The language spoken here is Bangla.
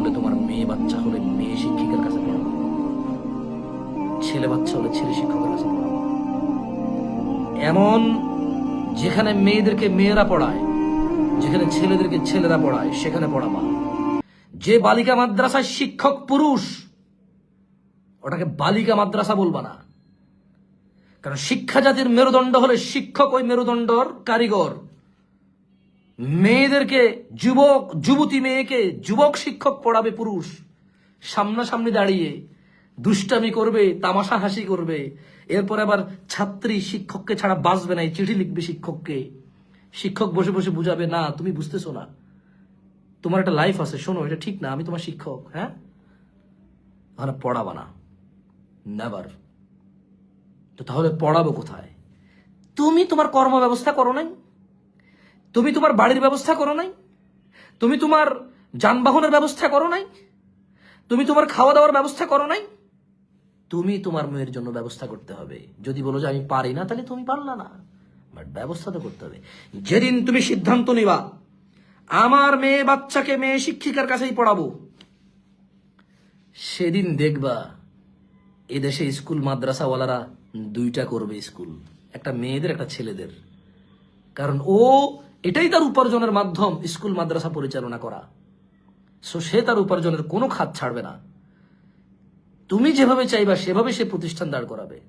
করলে তোমার মেয়ে বাচ্চা হলে মেয়ে শিক্ষিকার কাছে পড়াবো ছেলে বাচ্চা হলে ছেলে শিক্ষকের কাছে পড়াবো এমন যেখানে মেয়েদেরকে মেয়েরা পড়ায়, যেখানে ছেলেদেরকে ছেলেরা পড়ায়, সেখানে পড়াবা যে বালিকা মাদ্রাসায় শিক্ষক পুরুষ, ওটাকে বালিকা মাদ্রাসা বলবা না। কারণ শিক্ষা জাতির মেরুদণ্ড হলে শিক্ষক ওই মেরুদণ্ডর কারিগর। মেয়েদেরকে যুবক, যুবতী মেয়েকে যুবক শিক্ষক পড়াবে পুরুষ। সামনাসামনি দাঁড়িয়ে দুষ্টামি করবে, তামাশা হাসি করবে। এরপর আবার ছাত্রী শিক্ষককে ছাড়া বাঁচবে না চিঠি লিখবে শিক্ষককে। শিক্ষক বসে বসে বুঝাবে, না, তুমি বুঝতেছো না। তোমার একটা লাইফ আছে, শোনো, এটা ঠিক না, আমি তোমার শিক্ষক হ্যাঁ? মানে পড়াবা না। নেভার তো তাহলে পড়াবো কোথায়? তুমি তোমার কর্ম ব্যবস্থা করো নাই? তুমি তোমার বাড়ির ব্যবস্থা করো নাই? তুমি তোমার যানবাহনের ব্যবস্থা করো নাই? তুমি তোমার খাওয়া দাওয়ার ব্যবস্থা করো নাই? তুমি তোমার মেয়ের জন্য ব্যবস্থা করতে হবে। যদি বলো যে আমি পারি না, তাহলে তুমি পারলা না। বাট ব্যবস্থা তো করতে হবে। যেদিন তুমি সিদ্ধান্ত নিবা, আমার মেয়ে বাচ্চাকে মেয়ে শিক্ষিকার কাছেই পড়াবো, সেদিন দেখবা এদেশে স্কুল মাদ্রাসাওয়ালারা দুইটা করবে স্কুল, একটা মেয়েদের, একটা ছেলেদের। কারণ ও এটাই তার উপার্জনের মাধ্যম স্কুল মাদ্রাসা পরিচালনা করা। সো সে তার উপার্জনের কোনো খাত ছাড়বে না। তুমি যেভাবে চাইবা, সেভাবে সে প্রতিষ্ঠান দাঁড় করাবে।